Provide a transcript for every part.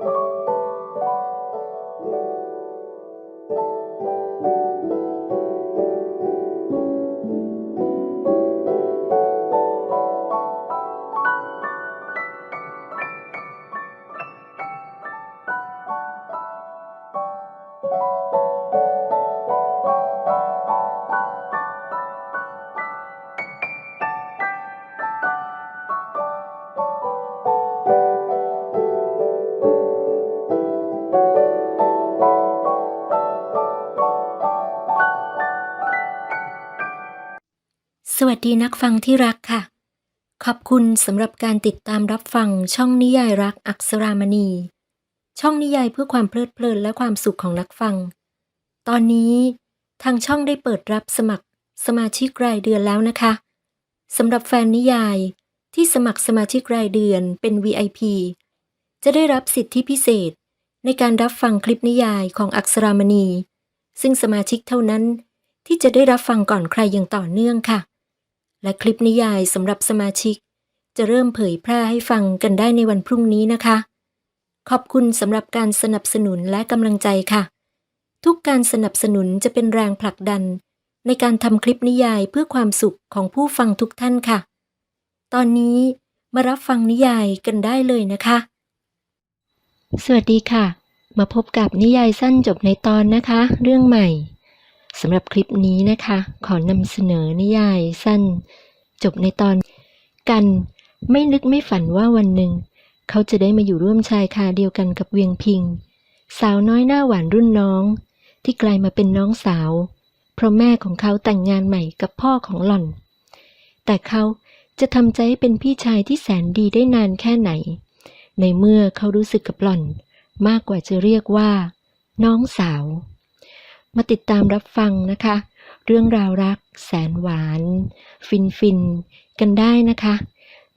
you. สวัสดีนักฟังที่รักค่ะ ขอบคุณสำหรับการติดตามรับฟังช่องนิยายรักอักษรามณี ช่องนิยายเพื่อความเพลิดเพลินและความสุขของนักฟัง ตอนนี้ทางช่องได้เปิดรับสมัครสมาชิกรายเดือนแล้วนะคะสำหรับแฟนนิยายที่สมัครสมาชิกรายเดือนเป็น VIP จะได้รับสิทธิพิเศษในการรับฟังคลิปนิยายของอักษรามณี ซึ่งสมาชิกเท่านั้นที่จะได้รับฟังก่อนใครอย่างต่อเนื่องค่ะ และคลิปนิยายสำหรับสมาชิก จะเริ่มเผยแพร่ให้ฟังกันได้ในวันพรุ่งนี้นะคะ ขอบคุณสำหรับการสนับสนุนและกำลังใจค่ะ ทุกการสนับสนุนจะเป็นแรงผลักดัน ในการทำคลิปนิยายเพื่อความสุขของผู้ฟังทุกท่านค่ะ ตอนนี้มารับฟังนิยายกันได้เลยนะคะ สวัสดีค่ะ มาพบกับนิยายสั้นจบในตอนนะคะ เรื่องใหม่ สำหรับคลิปนี้นะคะ ขอนำเสนอนิยายสั้น จบในตอนกัน ไม่นึกไม่ฝันว่าวันหนึ่ง เขาจะได้มาอยู่ร่วมชายคาเดียวกันกับเวียงพิง สาวน้อยหน้าหวานรุ่นน้อง ที่กลายมาเป็นน้องสาว เพราะแม่ของเขาแต่งงานใหม่กับพ่อของหล่อน แต่เขาจะทำใจให้เป็นพี่ชายที่แสนดีได้นานแค่ไหน ในเมื่อเขารู้สึกกับหล่อน มากกว่าจะเรียกว่า น้องสาว มาติดตามรับฟังนะคะ เรื่องราวรักแสนหวาน ฟินฟินกันได้นะคะ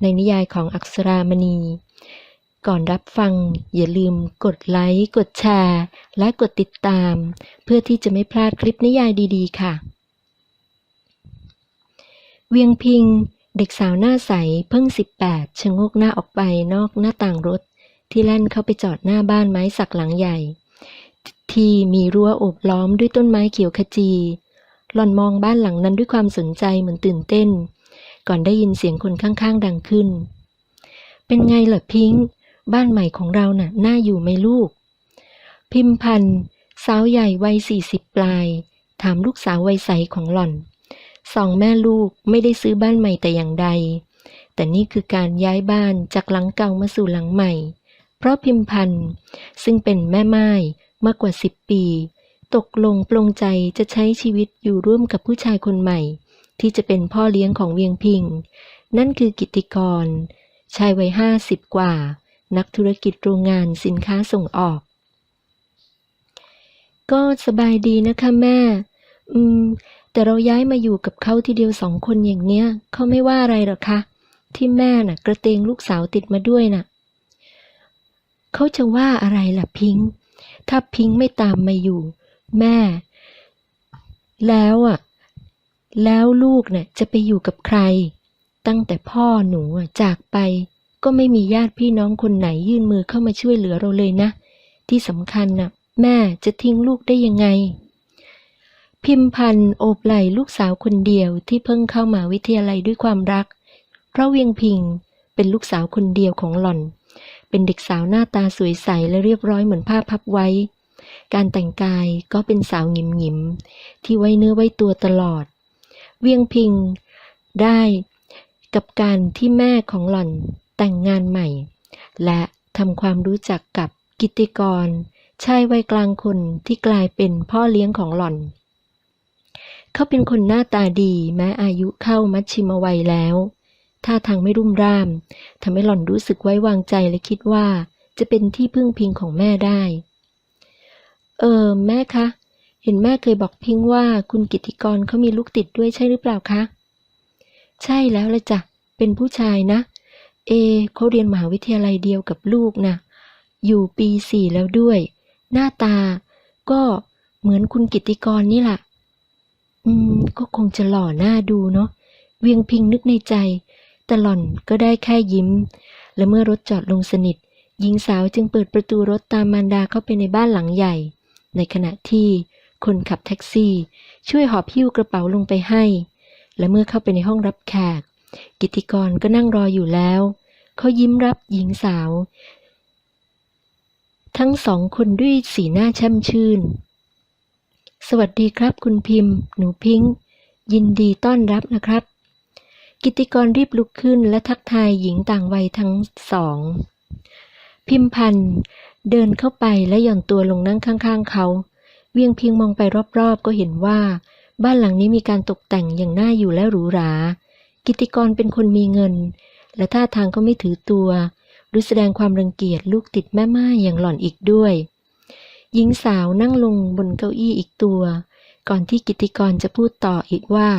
ในนิยายของอักษรามณี ก่อนรับฟังอย่าลืมกดไลค์ กดแชร์ และกดติดตาม เพื่อที่จะไม่พลาดคลิปนิยายดีๆ ค่ะ เวียงพิง เด็กสาวหน้าใสเพิ่ง 18ชะงกหน้าออกไปนอกหน้าต่างรถที่แล่นเข้าไปจอดหน้าบ้านไม้สักหลังใหญ่ ที่มีรั้วโอบล้อมด้วยต้นไม้เขียวขจี หล่อนมองบ้านหลังนั้นด้วยความสนใจเหมือนตื่นเต้น ก่อนได้ยินเสียงคนข้างๆ ดังขึ้น เป็นไงล่ะพิงค์บ้านใหม่ของเราน่ะ น่าอยู่ไหมลูก พิมพันธ์สาวใหญ่วัยสี่สิบปลาย ถามลูกสาววัยใสของหล่อน สองแม่ลูกไม่ได้ซื้อบ้านใหม่แต่อย่างใด แต่นี่คือการย้ายบ้านจากหลังเก่ามาสู่หลังใหม่ เพราะพิมพันธ์ซึ่งเป็นแม่ไม้ มากกว่าสิบปี ตกลงปลงใจจะใช้ชีวิตอยู่ร่วมกับผู้ชายคนใหม่ ที่จะเป็นพ่อเลี้ยงของเวียงพิง นั่นคือกิตติกร ชายวัยห้าสิบกว่า นักธุรกิจโรงงานสินค้าส่งออก ก็สบายดีนะคะแม่ อืม แต่เราย้ายมาอยู่กับเขาทีเดียวสองคนอย่างเนี้ยเขาไม่ว่าอะไรหรอคะที่แม่น่ะ กระเตงลูกสาวติดมาด้วยน่ะ เขาจะว่าอะไรล่ะพิงค์ ถ้าพิงค์ไม่ตามมาอยู่ แม่ แล้วอะ แล้วลูกเนี่ยจะไปอยู่กับใคร ตั้งแต่พ่อหนูจากไป ก็ไม่มีญาติพี่น้องคนไหนยื่นมือเข้ามาช่วยเหลือเราเลยนะ ที่สำคัญน่ะ แม่จะทิ้งลูกได้ยังไง พิมพันธ์โอบไหลลูกสาวคนเดียวที่เพิ่งเข้ามาวิทยาลัยด้วยความรัก เพราะเวียงพิงเป็นลูกสาวคนเดียวของหล่อน เป็นเด็กสาวหน้าตาสวยใสและเรียบร้อยเหมือนผ้าพับไว้ การแต่งกายก็เป็นสาวหงิมหงิมๆที่ไว้เนื้อไว้ตัวตลอด เวียงพิงได้กับการที่แม่ของหล่อนแต่งงานใหม่ และทำความรู้จักกับกิตติกรชายวัยกลางคนที่กลายเป็นพ่อเลี้ยงของหล่อน เขาเป็นคนหน้าตาดีแม้อายุเข้ามัชชิมวัยแล้ว ท่าทางไม่รุ่มร่ามทำให้หล่อนรู้สึกไว้วางใจและคิดว่า จะเป็นที่พึ่งพิงของแม่ได้ เออแม่คะ เห็นแม่เคยบอกพิงว่าคุณกิติกรเขามีลูกติดด้วยใช่หรือเปล่าคะ ใช่แล้วละจ้ะ เป็นผู้ชายนะ เอเขาเรียนมหาวิทยาลัยเดียวกับลูกนะ อยู่ปีสี่แล้วด้วย หน้าตา ก็เหมือนคุณกิติกรนี่แหละอืม ก็คงจะหล่อหน้าดูเนาะเวียงพิงนึกในใจ แต่หล่อนก็ได้แค่ยิ้ม และเมื่อรถจอดลงสนิท หญิงสาวจึงเปิดประตูรถตามมารดาเข้าไปในบ้านหลังใหญ่ ในขณะที่คนขับแท็กซี่ ช่วยหอบหิ้วกระเป๋าลงไปให้ และเมื่อเข้าไปในห้องรับแขก กิติกรก็นั่งรออยู่แล้ว เขายิ้มรับหญิงสาว ทั้งสองคนด้วยสีหน้าแช่มชื่น สวัสดีครับคุณพิมพ์ หนูพิงค์ยินดีต้อนรับนะครับ กิติกรรีบลุกขึ้นและทักทายหญิงต่างวัยทั้งสอง พิมพันธ์เดินเข้าไปและหย่อนตัวลงนั่งข้าง ๆ เขา เวียงเพียงมองไปรอบๆ ก็เห็นว่า บ้านหลังนี้มีการตกแต่งอย่างน่าอยู่และหรูหรา กิติกรเป็นคนมีเงิน และท่าทางก็ไม่ถือตัว หรือแสดงความรังเกียจลูกติดแม่ไม้อย่างหล่อนอีกด้วย หญิงสาวนั่งลงบนเก้าอี้อีกตัว ก่อนที่กิติกรจะพูดต่ออีกว่า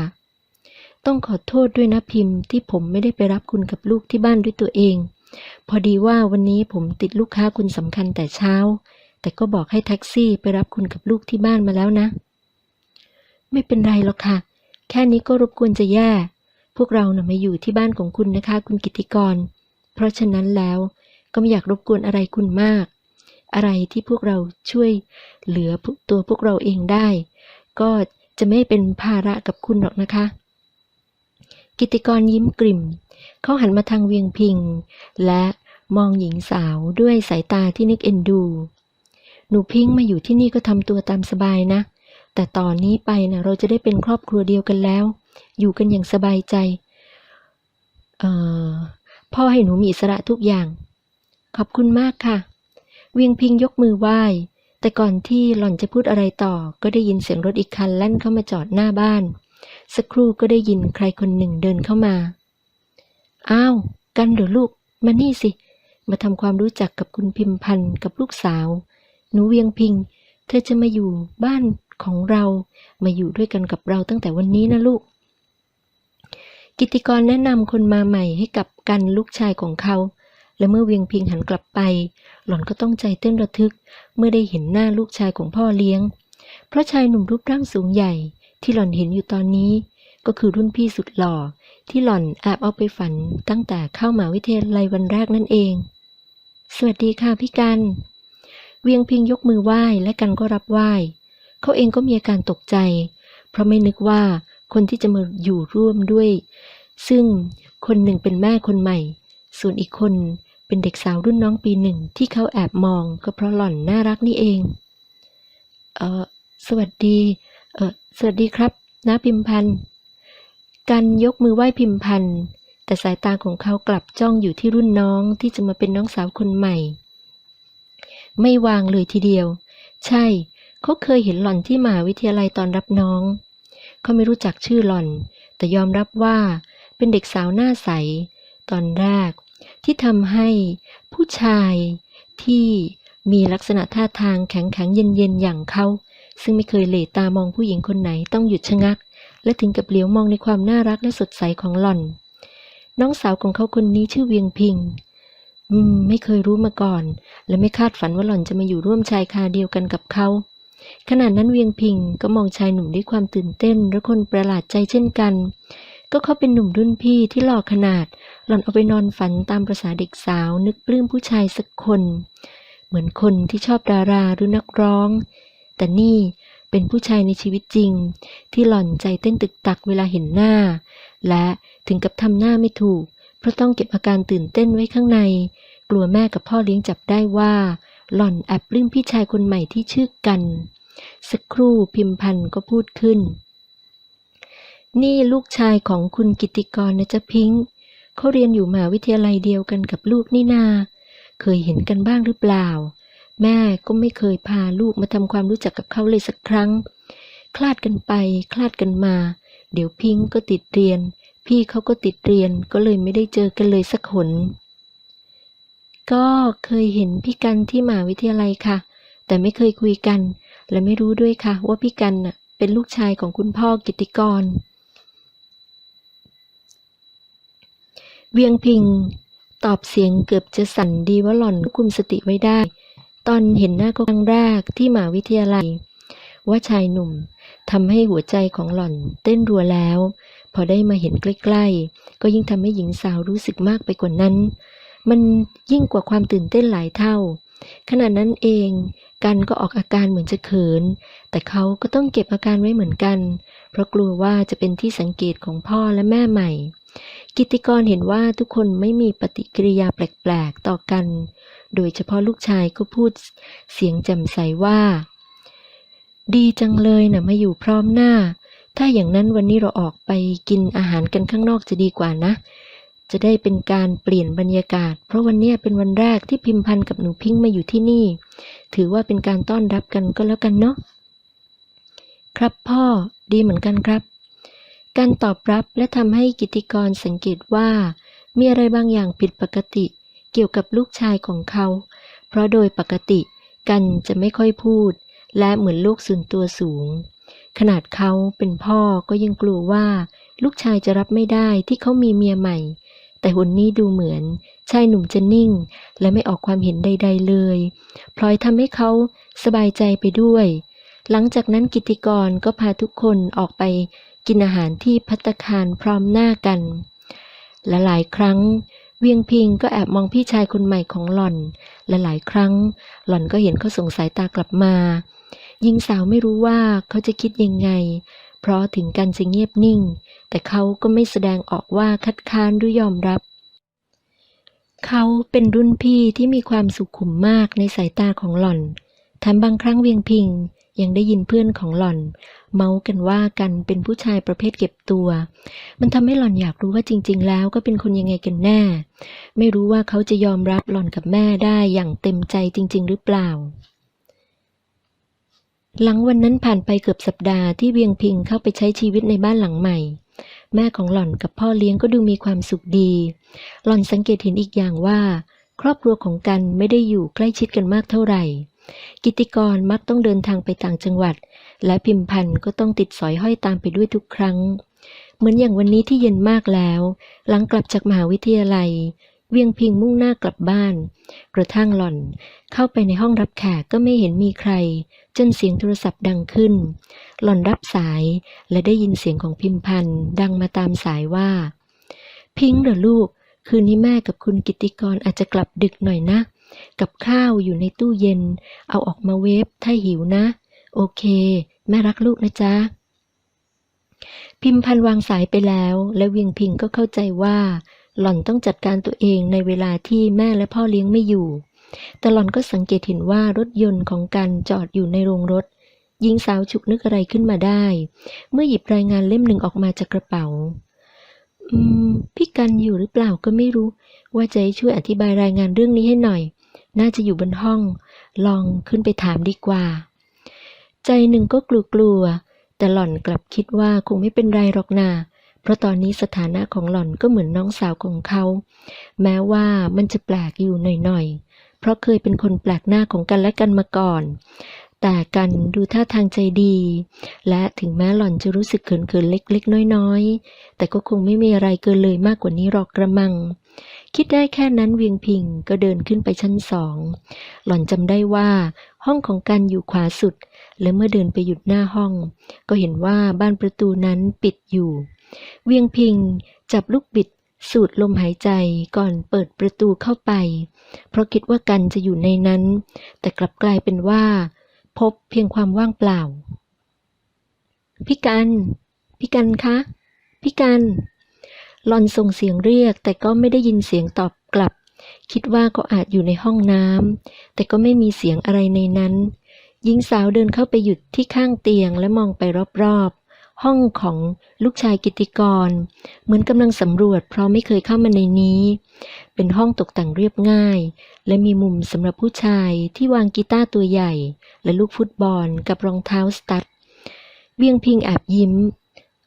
ต้องขอโทษด้วยนะพิมพ์ที่ผมไม่ได้ไปรับคุณกับลูกที่บ้านด้วยตัวเอง พอดีว่าวันนี้ผมติดลูกค้าคุณสำคัญแต่เช้า แต่ก็บอกให้แท็กซี่ไปรับคุณกับลูกที่บ้านมาแล้วนะ ไม่เป็นไรหรอกค่ะ แค่นี้ก็รบกวนจะแย่ พวกเรานะ่ะมาอยู่ที่บ้านของคุณนะคะ คุณกิติกร เพราะฉะนั้นแล้วก็ไม่อยากรบกวนอะไรคุณมาก อะไรที่พวกเราช่วยเหลือตัวพวกเราเองได้ ก็จะไม่เป็นภาระกับคุณหรอกนะคะ กิติกรยิ้มกลิ่ม เขาหันมาทางเวียงพิง และมองหญิงสาวด้วยสายตาที่นึกเอ็นดู หนูพิงมาอยู่ที่นี่ก็ทำตัวตามสบายนะ แต่ตอนนี้ไปนะเราจะได้เป็นครอบครัวเดียวกันแล้ว อยู่กันอย่างสบายใจ เอ่อ พ่อให้หนูมีอิสระทุกอย่าง ขอบคุณมากค่ะ เวียงพิงยกมือไหว้ แต่ก่อนที่หล่อนจะพูดอะไรต่อ ก็ได้ยินเสียงรถอีกคันแล่นเข้ามาจอดหน้าบ้าน สักครู่ก็ได้ยินใครคนหนึ่งเดินเข้ามา อ้าว กันเหรอลูก มานี่สิ มาทำความรู้จักกับคุณพิมพันธ์กับลูกสาว หนูเวียงพิง เธอจะมาอยู่บ้านของเรา มาอยู่ด้วยกันกับเราตั้งแต่วันนี้นะลูก กิติกรแนะนำคนมาใหม่ให้กับกันลูกชายของเขา และเมื่อเวียงพิงหันกลับไป หล่อนก็ต้องใจเต้นระทึก เมื่อได้เห็นหน้าลูกชายของพ่อเลี้ยง เพราะชายหนุ่มรูปร่างสูงใหญ่ ที่หล่อนเห็นอยู่ตอนนี้ ก็คือรุ่นพี่สุดหล่อที่หล่อนแอบเอาไปฝันตั้งแต่เข้ามาวิทยาลัยวันแรกนั่นเอง สวัสดีค่ะพี่กัน เวียงพิงยกมือไหว้และกันก็รับไหว้ เขาเองก็มีอาการตกใจ เพราะไม่นึกว่าคนที่จะมาอยู่ร่วมด้วย ซึ่งคนหนึ่งเป็นแม่คนใหม่ ส่วนอีกคนเป็นเด็กสาวรุ่นน้องปีหนึ่งที่เขาแอบมองก็เพราะหล่อนน่ารักนี่เอง เออสวัสดี สวัสดีครับน้าพิมพันธ์กันยกมือไหว้พิมพันธ์แต่สายตาของเขากลับจ้องอยู่ที่รุ่นน้องที่จะมาเป็นน้องสาวคนใหม่ ไม่วางเลยทีเดียว ใช่ เขาเคยเห็นหล่อนที่มหาวิทยาลัยตอนรับน้อง เขาไม่รู้จักชื่อหล่อน แต่ยอมรับว่าเป็นเด็กสาวหน้าใส ตอนแรก ที่ทำให้ผู้ชายที่มีลักษณะท่าทางแข็งแข็งเย็นเย็นอย่างเขา ซึ่งไม่เคยเหลตามองผู้หญิงคนไหนต้องหยุดชะงัก และถึงกับเหลียวมองในความน่ารักและสดใสของหล่อน น้องสาวของเขาคนนี้ชื่อเวียงพิง อืม ไม่เคยรู้มาก่อน และไม่คาดฝันว่าหล่อนจะมาอยู่ร่วมชายคาเดียวกันกับเขาขณะนั้นเวียงพิงก็มองชายหนุ่มด้วยความตื่นเต้นและคนประหลาดใจเช่นกัน ก็เขาเป็นหนุ่มรุ่นพี่ที่หล่อขนาด หล่อนเอาไปนอนฝันตามประษาเด็กสาวนึกปลื้มผู้ชายสักคน เหมือนคนที่ชอบดาราหรือนักร้อง แต่นี่เป็นผู้ชายในชีวิตจริง ที่หล่อนใจเต้นตึกตักเวลาเห็นหน้า และถึงกับทำหน้าไม่ถูก เพราะต้องเก็บอาการตื่นเต้นไว้ข้างใน กลัวแม่กับพ่อเลี้ยงจับได้ว่า หล่อนแอบลื้มพี่ชายคนใหม่ที่ชื่อกัน สักครู่พิมพันธ์ก็พูดขึ้น นี่ลูกชายของคุณกิติกรนะจ๊ะพิงค์เขาเรียนอยู่มหาวิทยาลัยเดียวกันกับลูกนี่นา เคยเห็นกันบ้างหรือเปล่า แม่ก็ไม่เคยพาลูกมาทำความรู้จักกับเขาเลยสักครั้ง คลาดกันไป คลาดกันมา เดี๋ยวพิงก็ติดเรียน พี่เขาก็ติดเรียนก็เลยไม่ได้เจอกันเลยสักหนก็เคยเห็นพี่กันที่มหาวิทยาลัยค่ะ แต่ไม่เคยคุยกัน และไม่รู้ด้วยค่ะ ว่าพี่กันน่ะเป็นลูกชายของคุณพ่อกิติกร เวียงพิง ตอบเสียงเกือบจะสั่นดีว่าหล่อนคุมสติไว้ได้ ตอนเห็นหน้าเขาครั้งแรกที่มหาวิทยาลัย ว่าชายหนุ่มทำให้หัวใจของหล่อนเต้นรัวแล้ว พอได้มาเห็นใกล้ๆ ก็ยิ่งทำให้หญิงสาวรู้สึกมากไปกว่านั้น มันยิ่งกว่าความตื่นเต้นหลายเท่า ขณะนั้นเองกันก็ออกอาการเหมือนจะเขิน แต่เขาก็ต้องเก็บอาการไว้เหมือนกัน เพราะกลัวว่าจะเป็นที่สังเกตของพ่อและแม่ใหม่ กิตติกรเห็นว่าทุกคนไม่มีปฏิกิริยาแปลกๆ ต่อกัน โดยเฉพาะลูกชายก็พูดเสียงแจ่มใสว่า ดีจังเลยนะมาอยู่พร้อมหน้า ถ้าอย่างนั้นวันนี้เราออกไปกินอาหารกันข้างนอกจะดีกว่านะ จะได้เป็นการเปลี่ยนบรรยากาศ เพราะวันนี้เป็นวันแรกที่พิมพันธ์กับหนูพิงค์มาอยู่ที่นี่ ถือว่าเป็นการต้อนรับกันก็แล้วกันเนาะครับพ่อดีเหมือนกันครับ การตอบรับและทำให้กิติกรสังเกตว่า มีอะไรบางอย่างผิดปกติ เกี่ยวกับลูกชายของเขา เพราะโดยปกติกันจะไม่ค่อยพูด และเหมือนลูกส่วนตัวสูง ขนาดเขาเป็นพ่อก็ยังกลัวว่า ลูกชายจะรับไม่ได้ที่เขามีเมียใหม่ แต่หนนี้ดูเหมือน ชายหนุ่มจะนิ่ง และไม่ออกความเห็นใด ๆเลยพลอยทำให้เขาสบายใจไปด้วย หลังจากนั้นกิติกรก็พาทุกคนออกไป กินอาหารที่พัตคารพร้อมหน้ากัน และหลายครั้ง เวียงพิงก็แอบมองพี่ชายคนใหม่ของหล่อน และหลายครั้ง หล่อนก็เห็นเขาส่งสายตากลับมาหญิงสาวไม่รู้ว่าเขาจะคิดยังไง เพราะถึงกันจะเงียบนิ่ง แต่เขาก็ไม่แสดงออกว่าคัดค้านหรือยอมรับ เขาเป็นรุ่นพี่ที่มีความสุขุมมากในสายตาของหล่อนแถมบางครั้งเวียงพิง ยังได้ยินเพื่อนของหล่อน เมากันว่ากันเป็นผู้ชายประเภทเก็บตัว มันทำให้หล่อนอยากรู้ว่าจริง ๆ แล้วก็เป็นคนยังไงกันแน่ ไม่รู้ว่าเขาจะยอมรับหล่อนกับแม่ได้อย่างเต็มใจจริง ๆ หรือเปล่า หลังวันนั้นผ่านไปเกือบสัปดาห์ที่เวียงพิงเข้าไปใช้ชีวิตในบ้านหลังใหม่แม่ของหล่อนกับพ่อเลี้ยงก็ดูมีความสุขดี หล่อนสังเกตเห็นอีกอย่างว่า ครอบครัวของกันไม่ได้อยู่ใกล้ชิดกันมากเท่าไหร่ กิติกรมักต้องเดินทางไปต่างจังหวัด และพิมพันธ์ก็ต้องติดสอยห้อยตามไปด้วยทุกครั้ง เหมือนอย่างวันนี้ที่เย็นมากแล้ว หลังกลับจากมหาวิทยาลัย เวียงพิงมุ่งหน้ากลับบ้าน กระทั่งหล่อน เข้าไปในห้องรับแขกก็ไม่เห็นมีใคร จนเสียงโทรศัพท์ดังขึ้น หล่อนรับสายและได้ยินเสียงของพิมพันธ์ดังมาตามสายว่า พิงเหรอลูก คืนนี้แม่กับคุณกิตติกรอาจจะกลับดึกหน่อยนะ กับข้าวอยู่ในตู้เย็น เอาออกมาเวฟถ้าหิวนะ โอเค แม่รักลูกนะจ๊ะ พิมพันธ์วางสายไปแล้ว และเวียงพิงก็เข้าใจว่า หล่อนต้องจัดการตัวเองในเวลาที่แม่และพ่อเลี้ยงไม่อยู่ แต่หล่อนก็สังเกตเห็นว่ารถยนต์ของกันจอดอยู่ในโรงรถหญิงสาวฉุกนึกอะไรขึ้นมาได้ เมื่อหยิบรายงานเล่มหนึ่งออกมาจากกระเป๋า อืม พี่กันอยู่หรือเปล่าก็ไม่รู้ ว่าจะให้ช่วยอธิบายรายงานเรื่องนี้ให้หน่อย น่าจะอยู่บนห้อง ลองขึ้นไปถามดีกว่า ใจหนึ่งก็กลัวๆแต่หล่อนกลับคิดว่าคงไม่เป็นไรหรอกนาเพราะตอนนี้สถานะของหล่อนก็เหมือนน้องสาวของเขา แม้ว่ามันจะแปลกอยู่หน่อยๆ เพราะเคยเป็นคนแปลกหน้าของกันและกันมาก่อน แต่กันดูท่าทางใจดี และถึงแม้หล่อนจะรู้สึกเขินๆเล็กๆ น้อยๆ แต่ก็คงไม่มีอะไรเกินเลยมากกว่านี้หรอกกระมัง คิดได้แค่นั้นเวียงพิงก็เดินขึ้นไปชั้นสอง หล่อนจำได้ว่าห้องของกันอยู่ขวาสุด และเมื่อเดินไปหยุดหน้าห้อง ก็เห็นว่าบ้านประตูนั้นปิดอยู่ เวียงพิงจับลูกบิดสูดลมหายใจก่อนเปิดประตูเข้าไป เพราะคิดว่ากันจะอยู่ในนั้น แต่กลับกลายเป็นว่า พบเพียงความว่างเปล่า พี่กัน พี่กันคะ พี่กัน หลอนส่งเสียงเรียกแต่ก็ไม่ได้ยินเสียงตอบกลับ คิดว่าก็อาจอยู่ในห้องน้ำแต่ก็ไม่มีเสียงอะไรในนั้น หญิงสาวเดินเข้าไปหยุดที่ข้างเตียงและมองไปรอบๆ ห้องของลูกชายกิติกร เหมือนกำลังสำรวจเพราะไม่เคยเข้ามาในนี้ เป็นห้องตกแต่งเรียบง่าย และมีมุมสำหรับผู้ชายที่วางกีตาร์ตัวใหญ่ และลูกฟุตบอลกับรองเท้าสตั๊ดเวียงพิงแอบยิ้ม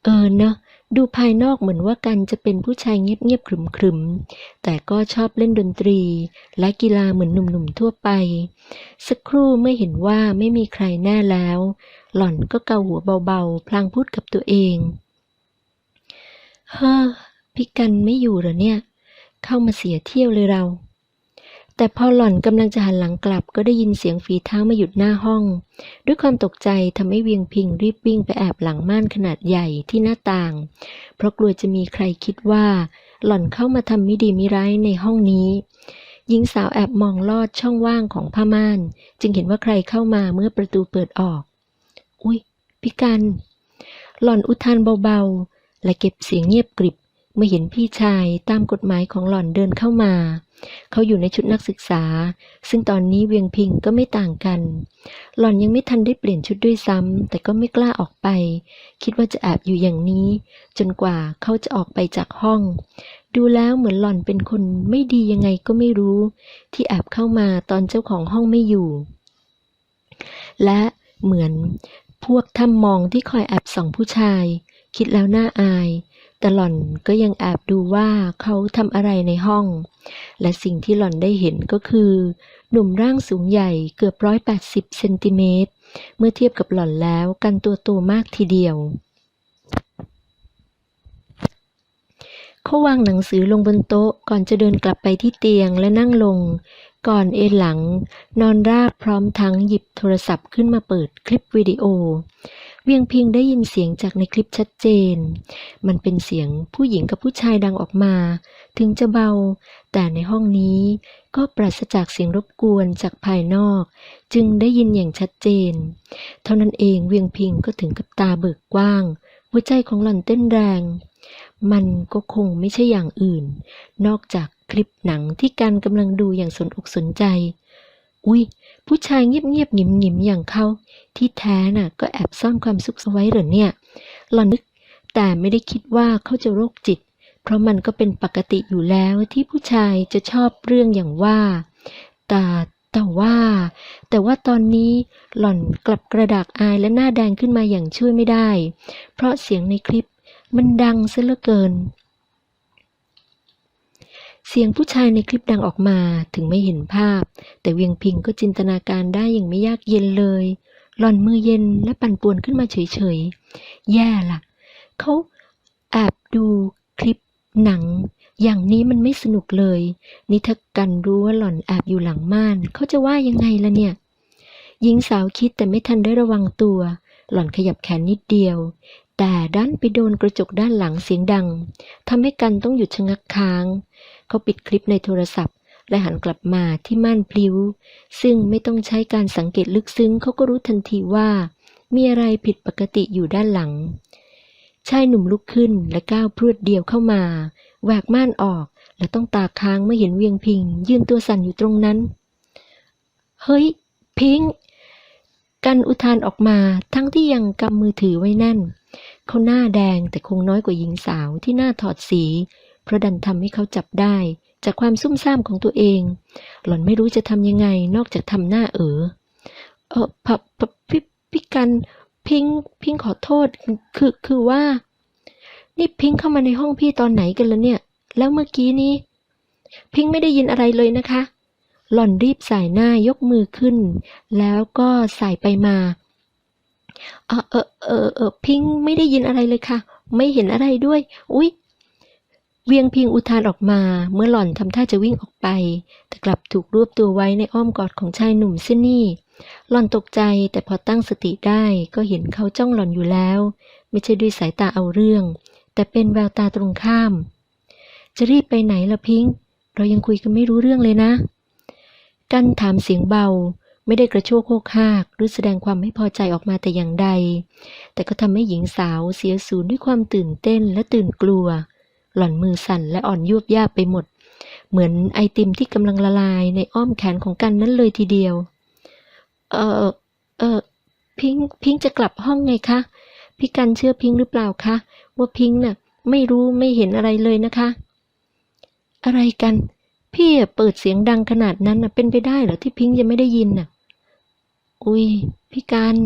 เออเนอะ ดูภายนอกเหมือนว่ากันจะเป็นผู้ชายเงียบๆขรึมๆ แต่ก็ชอบเล่นดนตรี และกีฬาเหมือนหนุ่มๆทั่วไป สักครู่เมื่อเห็นว่าไม่มีใครแน่แล้ว หล่อนก็เกาหัวเบาๆ พลางพูดกับตัวเอง เฮ้อ พี่กันไม่อยู่เหรอเนี่ย เข้ามาเสียเที่ยวเลยเรา แต่พอหล่อนกำลังจะหันหลังกลับก็ได้ยินเสียงฝีเท้ามาหยุดหน้าห้อง ด้วยความตกใจทำให้เวียงพิงรีบวิ่งไปแอบหลังม่านขนาดใหญ่ที่หน้าต่าง เพราะกลัวจะมีใครคิดว่า หล่อนเข้ามาทำมิดีมิร้ายในห้องนี้ หญิงสาวแอบมองลอดช่องว่างของผ้าม่าน จึงเห็นว่าใครเข้ามาเมื่อประตูเปิดออก อุ๊ยพี่กัน หล่อนอุทานเบาๆ และเก็บเสียงเงียบกริบเมื่อเห็นพี่ชายตามกฎหมายของหล่อนเดินเข้ามา เขาอยู่ในชุดนักศึกษา ซึ่งตอนนี้เวียงพิงก็ไม่ต่างกัน หล่อนยังไม่ทันได้เปลี่ยนชุดด้วยซ้ำแต่ก็ไม่กล้าออกไป คิดว่าจะแอบอยู่อย่างนี้ จนกว่าเขาจะออกไปจากห้อง ดูแล้วเหมือนหล่อนเป็นคนไม่ดียังไงก็ไม่รู้ ที่แอบเข้ามาตอนเจ้าของห้องไม่อยู่ และเหมือนพวกทำมองที่คอยแอบส่องผู้ชาย คิดแล้วน่าอาย แต่หล่อนก็ยังแอบดูว่าเขาทำอะไรในห้อง และสิ่งที่หล่อนได้เห็นก็คือ หนุ่มร่างสูงใหญ่เกือบร้อยแปดสิบเซนติเมตร เมื่อเทียบกับหล่อนแล้วกันตัวโตมากทีเดียว เขาวางหนังสือลงบนโต๊ะก่อนจะเดินกลับไปที่เตียงและนั่งลง ก่อนเอนหลัง นอนราบพร้อมทั้งหยิบโทรศัพท์ขึ้นมาเปิดคลิปวิดีโอ เวียงพิงได้ยินเสียงจากในคลิปชัดเจน มันเป็นเสียงผู้หญิงกับผู้ชายดังออกมา ถึงจะเบา แต่ในห้องนี้ก็ปราศจากเสียงรบกวนจากภายนอก จึงได้ยินอย่างชัดเจน เท่านั้นเองเวียงพิงก็ถึงกับตาเบิกกว้าง หัวใจของหล่อนเต้นแรง มันก็คงไม่ใช่อย่างอื่น นอกจากคลิปหนังที่กันกำลังดูอย่างสนอกสนใจ อุ้ยผู้ชายเงียบๆหงิมๆอย่างเขาที่แท้น่ะ ก็แอบซ่อนความสุขเอาไว้หรือเนี่ยหล่อนนึกแต่ไม่ได้คิดว่าเขาจะโรคจิต เพราะมันก็เป็นปกติอยู่แล้วที่ผู้ชายจะชอบเรื่องอย่างว่า แต่แต่ว่า แต่ว่าตอนนี้หล่อนกลับกระดากอายและหน้าแดงขึ้นมาอย่างช่วยไม่ได้ เพราะเสียงในคลิปมันดังซะเหลือเกิน เสียงผู้ชายในคลิปดังออกมาถึงไม่เห็นภาพ แต่เวียงพิงก็จินตนาการได้อย่างไม่ยากเย็นเลย หล่อนมือเย็นและปั่นป่วนขึ้นมาเฉยๆ แย่ล่ะ เขาแอบดูคลิปหนัง อย่างนี้มันไม่สนุกเลยนี่ถ้ากันรู้ว่าหล่อนแอบอยู่หลังม่าน เขาจะว่ายังไงล่ะเนี่ย หญิงสาวคิดแต่ไม่ทันได้ระวังตัว หล่อนขยับแขนนิดเดียวแต่ด้านไปโดนกระจกด้านหลังเสียงดังทำให้กันต้องหยุดชะงักค้าง เขาปิดคลิปในโทรศัพท์ และหันกลับมาที่ม่านพลิ้ว ซึ่งไม่ต้องใช้การสังเกตลึกซึ้งเขาก็รู้ทันทีว่า มีอะไรผิดปกติอยู่ด้านหลัง ชายหนุ่มลุกขึ้นและก้าวพรวดเดียวเข้ามาแหวกม่านออก และต้องตาค้างเมื่อเห็นเวียงพิง ยืนตัวสั่นอยู่ตรงนั้น เฮ้ย พิงกันอุทานออกมาทั้งที่ยังกำมือถือไว้แน่นเขาหน้าแดงแต่คงน้อยกว่าหญิงสาวที่หน้าถอดสี เพราะดันทำให้เขาจับได้ จากความซุ่มซ่ามของตัวเอง หล่อนไม่รู้จะทำยังไงนอกจากทำหน้าเออเออพะพะพี่พี่กันพิงพิงขอโทษคือคือว่า นี่พิงเข้ามาในห้องพี่ตอนไหนกันละเนี่ย แล้วเมื่อกี้นี้ พิงไม่ได้ยินอะไรเลยนะคะ หล่อนรีบสายหน้ายกมือขึ้น แล้วก็สายไปมาเออเออเออเออพิงไม่ได้ยินอะไรเลยค่ะ ไม่เห็นอะไรด้วย อุ๊ย เวียงพิงอุทานออกมาเมื่อหล่อนทำท่าจะวิ่งออกไป แต่กลับถูกรวบตัวไว้ในอ้อมกอดของชายหนุ่มเส้นนี่หล่อนตกใจแต่พอตั้งสติได้ก็เห็นเขาจ้องหล่อนอยู่แล้ว ไม่ใช่ด้วยสายตาเอาเรื่อง แต่เป็นแววตาตรงข้าม จะรีบไปไหนล่ะพิงเรายังคุยกันไม่รู้เรื่องเลยนะ กันถามเสียงเบา ไม่ได้กระโชกโคกหาก หรือแสดงความไม่พอใจออกมาแต่อย่างใด แต่ก็ทำให้หญิงสาวเสียสูญด้วยความตื่นเต้นและตื่นกลัว หล่อนมือสั่นและอ่อนยวบยาบไปหมด เหมือนไอติมที่กำลังละลายในอ้อมแขนของกันนั้นเลยทีเดียว เออเออพิงพิงจะกลับห้องไงคะ พี่กันเชื่อพิงหรือเปล่าคะ ว่าพิงค์น่ะ ไม่รู้ไม่เห็นอะไรเลยนะคะ อะไรกัน พี่เปิดเสียงดังขนาดนั้นน่ะเป็นไปได้เหรอที่พิงยังไม่ได้ยินน่ะ อุ้ยพี่กัน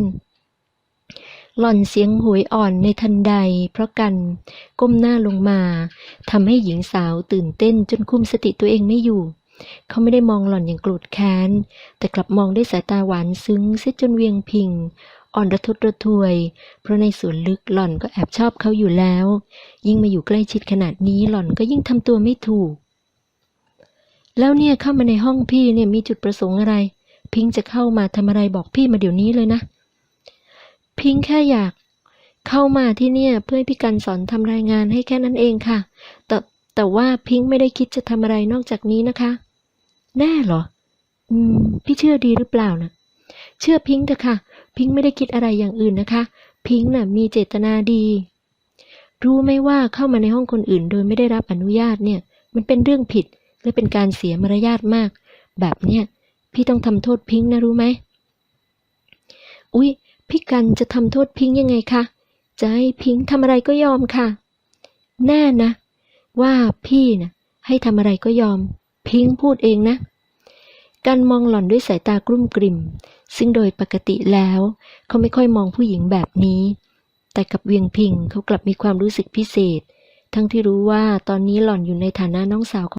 หล่อนเสียงโหวยอ่อนในทันใด เพราะกันก้มหน้าลงมาทำให้หญิงสาวตื่นเต้นจนคุมสติตัวเองไม่อยู่ เขาไม่ได้มองหล่อนอย่างโกรธแค้น แต่กลับมองด้วยสายตาหวานซึ้งเสียจนเวียงพิง อ่อนระทดระทวย เพราะในส่วนลึกหล่อนก็แอบชอบเขาอยู่แล้ว ยิ่งมาอยู่ใกล้ชิดขนาดนี้หล่อนก็ยิ่งทำตัวไม่ถูก แล้วเนี่ยเข้ามาในห้องพี่เนี่ยมีจุดประสงค์อะไร พิงจะเข้ามาทำอะไรบอกพี่มาเดี๋ยวนี้เลยนะ พิงแค่อยากเข้ามาที่เนี่ยเพื่อพี่กันสอนทำรายงานให้แค่นั้นเองค่ะ แต่แต่ว่าพิงไม่ได้คิดจะทำอะไรนอกจากนี้นะคะ แน่เหรอ อืม พี่เชื่อดีหรือเปล่านะเชื่อพิงเถอะค่ะ พิงไม่ได้คิดอะไรอย่างอื่นนะคะ พิงน่ะ มีเจตนาดี รู้ไหมว่าเข้ามาในห้องคนอื่น โดยไม่ได้รับอนุญาตเนี่ย มันเป็นเรื่องผิดและเป็นการเสียมารยาทมาก แบบเนี้ยพี่ต้องทำโทษพิงนะรู้ไหมอุ๊ย พี่กันจะทำโทษพิงยังไงคะ จะให้พิงทำอะไรก็ยอมค่ะ แน่นะ ว่าพี่นะให้ทำอะไรก็ยอม พิงพูดเองนะการมองหล่อนด้วยสายตากลุ้มกลิ่ม ซึ่งโดยปกติแล้ว เขาไม่ค่อยมองผู้หญิงแบบนี้ แต่กับเวียงพิงเขากลับมีความรู้สึกพิเศษ ทั้งที่รู้ว่าตอนนี้หล่อนอยู่ในฐานะน้องสาวของ